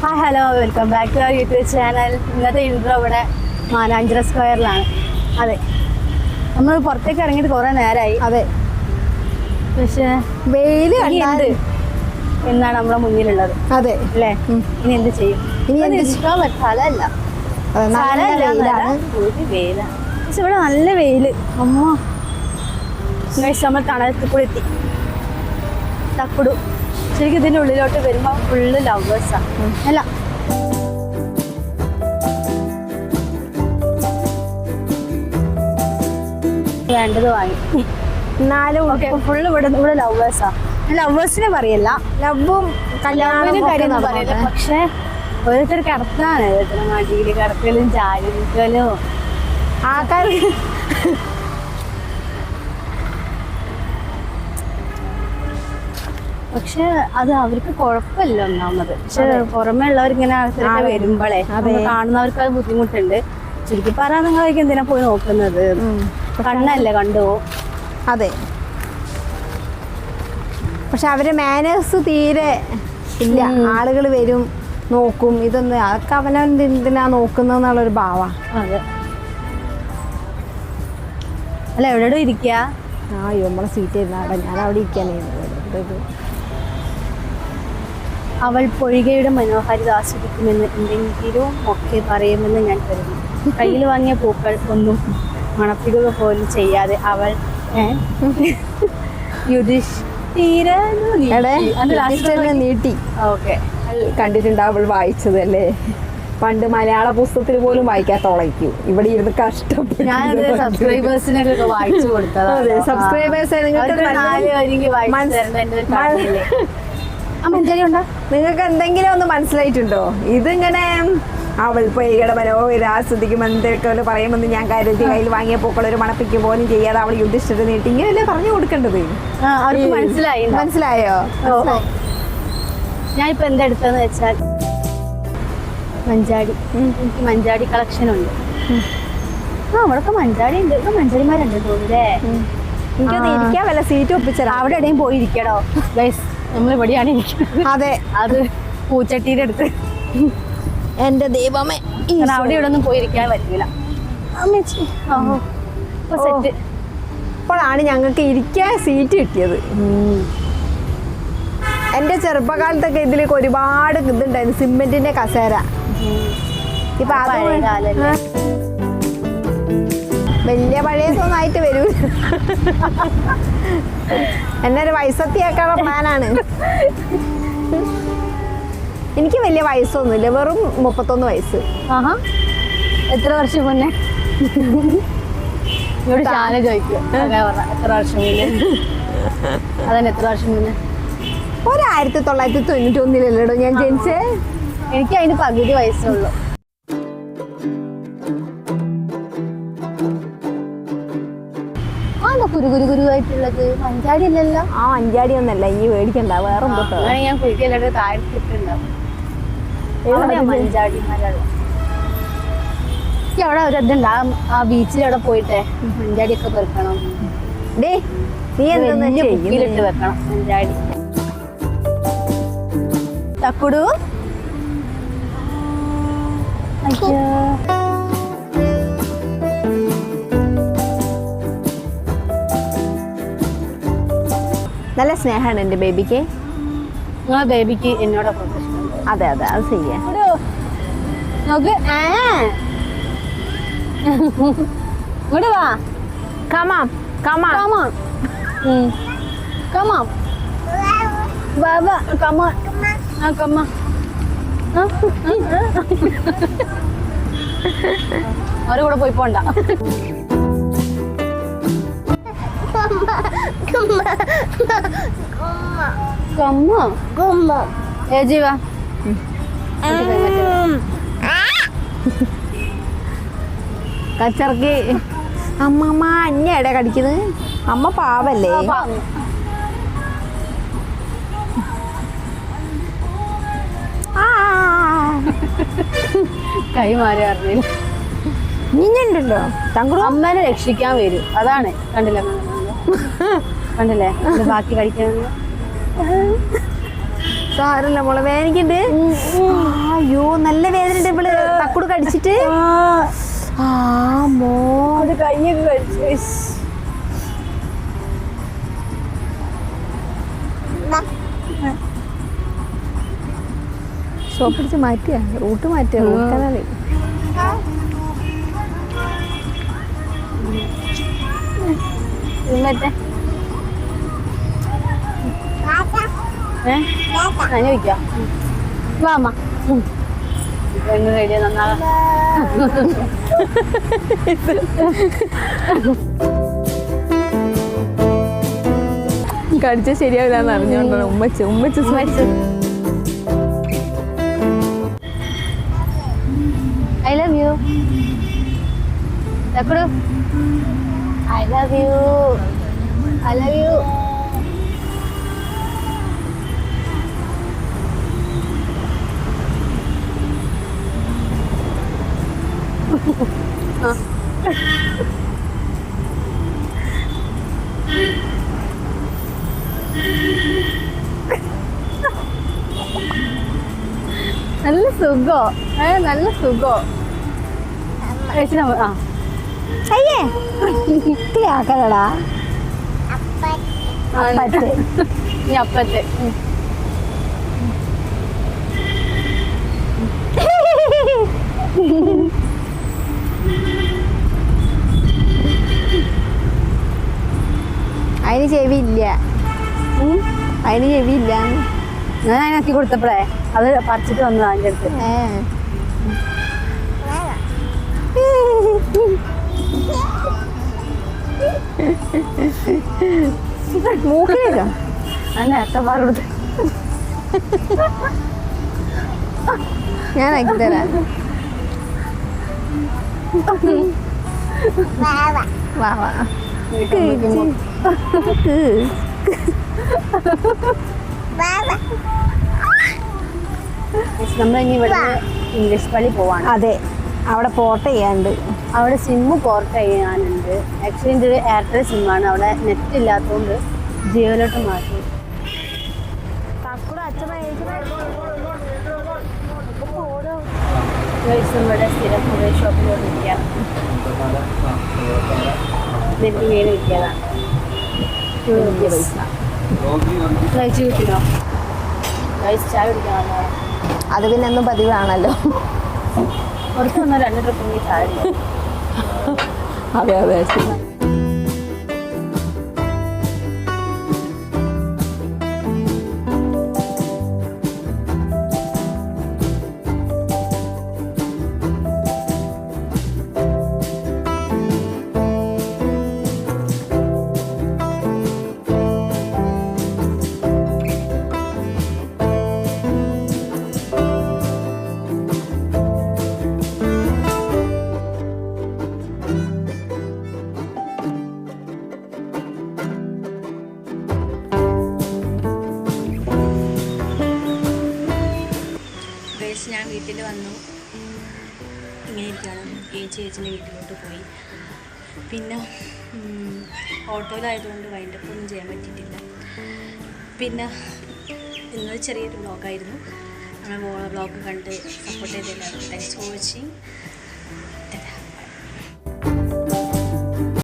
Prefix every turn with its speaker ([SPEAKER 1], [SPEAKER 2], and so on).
[SPEAKER 1] Hi hello welcome back to our YouTube channel ഇന്നത്തെ intro ഇവിടെ മാനാഞ്ചിറ സ്ക്വയറിലാണ്. അതെ. നമ്മൾ പുറത്തേക്ക് ഇറങ്ങിയിട്ട് കുറേ നേരമായി
[SPEAKER 2] അതെ.
[SPEAKER 1] പക്ഷേ എന്ത്
[SPEAKER 2] കണ്ടാൽ
[SPEAKER 1] എന്നാണ് നമ്മുടെ മുന്നിലുള്ളത്.
[SPEAKER 2] അതെ.
[SPEAKER 1] അല്ലേ? ഇനി എന്ത് ചെയ്യും?
[SPEAKER 2] ഇനി
[SPEAKER 1] പറ്റ- സ്ഥലമല്ല. പക്ഷെ ഇവിടെ നല്ല വെയിൽ. അമ്മ. നമ്മൾ തണലത്തിൽ കൂടി എത്തി. തക്കുടു. ശരിക്കും ഇതിന്റെ ഉള്ളിലോട്ട് വരുമ്പോൾ ഫുള്ള് ലവേഴ്സാണ് അല്ല. വേണ്ടത് വാങ്ങി.
[SPEAKER 2] എന്നാലും
[SPEAKER 1] ഓക്കെ ഫുള്ള് ഇവിടെ ഇവിടെ ലവേഴ്സാ ലവേഴ്സിനെ പറയല്ല.
[SPEAKER 2] ലവും
[SPEAKER 1] കല്യാണ കാര്യം പറയില്ല. പക്ഷെ ഓരോരുത്തർ കിടത്താണ് മടിയിൽ കിടക്കലും ചാരിക്കലും
[SPEAKER 2] ആൾക്കാർക്ക്
[SPEAKER 1] പക്ഷെ അത് അവർക്ക് കുഴപ്പമില്ല ഒന്നാമത്. പക്ഷെ പുറമേ ഉള്ളവർ ഇങ്ങനെ ആൾക്കാരൊക്കെ
[SPEAKER 2] അതെ.
[SPEAKER 1] വരുമ്പോഴേ കാണുന്നവർക്ക് അത് ബുദ്ധിമുട്ടുണ്ട്. ചുരുക്കി പറയാൻ നിങ്ങളൊക്കെ എന്തിനാ പോയി നോക്കുന്നത്. കണ്ണല്ലേ കണ്ടു?
[SPEAKER 2] അതെ. പക്ഷെ അവരെ മാനേഴ്സ് തീരെ ഇല്ല. ആളുകൾ വരും നോക്കും. ഇതൊന്ന് അതൊക്കെ അവനവൻ എന്തിനാ നോക്കുന്നതെന്നുള്ളൊരു ഭാവ.
[SPEAKER 1] അതെ. അല്ല എവിടെ ഇരിക്കാ
[SPEAKER 2] ആ നമ്മളെ സീറ്റ് ഇരുന്നാട്ടെ ഞാൻ അവിടെ ഇരിക്കാനായിരുന്നു
[SPEAKER 1] അവൾ പൊഴികയുടെ മനോഹാരിത ആസ്വദിക്കുമെന്ന് എന്തെങ്കിലും ഒക്കെ പറയുമെന്ന് ഞാൻ കരുതി. കയ്യിൽ വാങ്ങിയ പൂക്കൾ ഒന്നും മണപ്പിക്കുക പോലും ചെയ്യാതെ അവൾ
[SPEAKER 2] നീട്ടി.
[SPEAKER 1] ഓക്കെ.
[SPEAKER 3] കണ്ടിട്ടുണ്ടാവും അവൾ വായിച്ചതല്ലേ? പണ്ട് മലയാള പുസ്തകത്തിൽ പോലും വായിക്കാത്ത ഉളയ്ക്കൂ ഇവിടെ ഇരുന്ന് കഷ്ടപ്പെട്ടു
[SPEAKER 1] സബ്സ്ക്രൈബേഴ്സിനൊക്കെ വായിച്ചു
[SPEAKER 3] അതെ, സബ്സ്ക്രൈബേഴ്സ് നിങ്ങൾക്ക്?
[SPEAKER 1] മഞ്ചേരി ഉണ്ടോ?
[SPEAKER 3] നിങ്ങൾക്ക് എന്തെങ്കിലും ഒന്ന് മനസ്സിലായിട്ടുണ്ടോ? ഇതിങ്ങനെ അവൾ പൊയ്കയുടെ മനോഹര ആസ്വദിക്കും എന്തൊക്കെ പറയുമെന്ന് ഞാൻ കരുതി കയ്യിൽ വാങ്ങിയ പൂക്കൾ ഒരു മണപ്പിക്ക് പോലും ചെയ്യാതെ അവൾ യുദ്ധിച്ചിട്ട് നീട്ടി ഇങ്ങനെയല്ലേ പറഞ്ഞു കൊടുക്കേണ്ടത്?
[SPEAKER 1] അവർക്ക് മനസ്സിലായി
[SPEAKER 3] മനസ്സിലായോ?
[SPEAKER 1] ഞാൻ ഇപ്പൊ എന്താ എടുത്തതെന്ന് വെച്ചാൽ മഞ്ചാടി. എനിക്ക് മഞ്ചാടി കളക്ഷൻ ഉണ്ട്. ആ അവിടൊക്കെ മഞ്ചാടി ഉണ്ട് ഇപ്പൊ മഞ്ചാടിമാരുണ്ട് തോന്നുന്നേ
[SPEAKER 2] എനിക്കത് ഇരിക്കാൻ വല്ല സീറ്റ് ഒപ്പിച്ചാൽ
[SPEAKER 1] അവിടെ എവിടെയും പോയി ബൈസ് നമ്മൾ ഇവിടെയാണ് ഇരിക്കുന്നത്.
[SPEAKER 2] അതെ.
[SPEAKER 1] അത് പൂച്ചട്ടിയുടെ അടുത്ത്.
[SPEAKER 2] എന്റെ ദൈവമേ
[SPEAKER 1] അവിടെ ഇവിടെ ഒന്നും പോയിരിക്കാൻ പറ്റില്ല
[SPEAKER 2] ഇപ്പോഴാണ് ഞങ്ങൾക്ക് ഇരിക്കാൻ സീറ്റ് കിട്ടിയത്. എന്റെ ചെറുപ്പകാലത്തൊക്കെ ഇതിലേക്ക് ഒരുപാട് ഇതുണ്ടായിരുന്നു. സിമെന്റിന്റെ കസേര. ഇപ്പൊ അത്? വലിയ പഴയതൊന്നും ആയിട്ട് വരൂ. എന്നെ ഒരു വയസ്സത്തിയാക്കാനുള്ള പ്ലാനാണ്. എനിക്ക് വലിയ വയസ്സൊന്നുമില്ല വെറും മുപ്പത്തൊന്ന് വയസ്സ്.
[SPEAKER 1] ആഹാ. എത്ര വർഷം മുന്നേ? ഇവിടെ ചാന ചോദിക്കും. അങ്ങനെ എത്ര വർഷം മുന്നേ? അതന്നെ എത്ര വർഷം മുന്നേ?
[SPEAKER 2] ഒരായിരത്തി തൊള്ളായിരത്തി തൊണ്ണൂറ്റി ഒന്നിലല്ലോ ഞാൻ ജനിച്ചേ?
[SPEAKER 1] എനിക്ക് അതിന് പകുതി വയസ്സുള്ളൂ കുരു കുരു കുരുവായിട്ടുള്ളത് അഞ്ചാടി അല്ലല്ലോ
[SPEAKER 2] ആ അഞ്ചാടി ഒന്നല്ല ഈ മേടിക്കണ്ട വേറെ എന്തോ
[SPEAKER 1] ഞാൻ കുഴിക്കല്ലാണ്ട് താഴെ ഇട്ടുണ്ടാവും എവിടെയാ മഞ്ചാടി മലയുള്ള എനിക്ക് അവിടെ ഒരു ഇതുണ്ട്. ആ- ബീച്ചിൽ അവിടെ പോയിട്ടെ. അഞ്ചാടി ഒക്കെ പെറുക്കണം.
[SPEAKER 2] ഡേ നീ എന്താ
[SPEAKER 1] കുപ്പിയിലിട്ട് വെക്കണം അഞ്ചാടി തക്കുടു? അയ്യോ.
[SPEAKER 2] നല്ല സ്നേഹമാണ് എന്റെ ബേബിക്ക്.
[SPEAKER 1] ആ ബേബിക്ക് എന്നോട്
[SPEAKER 2] അതെ അതെ അത് ചെയ്യാം
[SPEAKER 1] നോക്ക് ആ. ഇങ്ങോട്ട് വാ.
[SPEAKER 2] കമാം കമാം
[SPEAKER 1] ബാബ ആ കൂടെ പോയി പോണ്ട. കമ്മ ഏ ജീവ
[SPEAKER 2] കച്ചറക്ക്. അമ്മമ്മ അന്നെ എവിടെ കടിക്കുന്നത് അമ്മ പാവല്ലേ?
[SPEAKER 1] കൈ മാറി അറിഞ്ഞില്ല.
[SPEAKER 2] നിന്നുണ്ടല്ലോ
[SPEAKER 1] അമ്മേനെ രക്ഷിക്കാൻ വരും. അതാണ്. കണ്ടില്ല. കണ്ടില്ലേ ബാക്കി കഴിക്കാൻ
[SPEAKER 2] സാരല്ല മോളെ വേദനിക്കുണ്ട് അയ്യോ നല്ല വേദന ഉണ്ട് ഇവൾ തക്കുട് കടിച്ചിട്ട് ആ മോ
[SPEAKER 1] അത് കയ്യൊക്കെ കഴിച്ചു
[SPEAKER 2] ഷോപ്പ് പിടിച്ച് മാറ്റിയ റൂട്ട് മാറ്റിയ റൂട്ട് കനാലേ
[SPEAKER 1] മറ്റേ ഏ? അതിന് വയ്ക്കാം വാ. അമ്മ എങ്ങനെ റെഡിയാ നന്നാകാം
[SPEAKER 2] കടിച്ച ശരിയാവില്ല എന്ന് അറിഞ്ഞോണ്ടാണ് ഉമ്മച്ച് ഉമ്മച്ച്.
[SPEAKER 1] I love you I love you I love you നല്ല സുഖോ? ഏ നല്ല സുഖോ? ചേച്ചി ആ.
[SPEAKER 2] അയ്യേ ഇത്തിരിയാക്കലടാ അപ്പത്തെ
[SPEAKER 1] ഇനി അപ്പത്തെ ഉം.
[SPEAKER 2] അതിന് ചെവി ഇല്ല
[SPEAKER 1] ഉം.
[SPEAKER 2] അതിന് ചെവി ഇല്ല
[SPEAKER 1] ഞാൻ അതിനാക്കി കൊടുത്തപ്പോഴേ അത് പറിച്ചിട്ട് വന്നു അതിന്റെ അടുത്ത്.
[SPEAKER 2] മൂക്കിലേക്കാ?
[SPEAKER 1] നേരത്തെ
[SPEAKER 2] ഞാൻ ആക്കി തരാം. വാ വാ.
[SPEAKER 1] നമ്മൾ ഇവിടെ ഇംഗ്ലീഷ് പള്ളി പോവാണ്.
[SPEAKER 2] അതെ അവിടെ പോർട്ട് ചെയ്യാനുണ്ട്.
[SPEAKER 1] അവിടെ സിമ്മ് പോർട്ട് ചെയ്യാനുണ്ട്. ആക്ച്വലി എന്റെ ഒരു എയർടെൽ സിമ്മാണ് അവിടെ നെറ്റ് ഇല്ലാത്തതുകൊണ്ട് ജിയോയിലോട്ട് മാറ്റി. ഷോപ്പിലോട്ട് ഇവിടെ സ്ഥിരം മൊബൈൽ ഷോപ്പിൽ വന്നിരിക്കുകയാണ്. നെറ്റ് വീണ് പൈസ ചായ
[SPEAKER 2] അത് പിന്നെ ഒന്നും പതിവാണല്ലോ.
[SPEAKER 1] പുറത്ത് വന്നാൽ രണ്ട് ട്രിപ്പ് ചായ
[SPEAKER 2] അതെ അതെ.
[SPEAKER 4] ചേച്ചിന്റെ വീട്ടിലോട്ട് പോയി. പിന്നെ ഓട്ടോയിലായതുകൊണ്ട് വൈൻഡപ്പ് ഒന്നും ചെയ്യാൻ പറ്റിയിട്ടില്ല. പിന്നെ ഇന്നൊരു ചെറിയൊരു വ്ളോഗായിരുന്നു നമ്മൾ വ്ളോഗ് കണ്ട് സപ്പോർട്ട് ചെയ്ത എല്ലാവർക്കും താങ്ക്സ് ഫോർ വാച്ചിങ്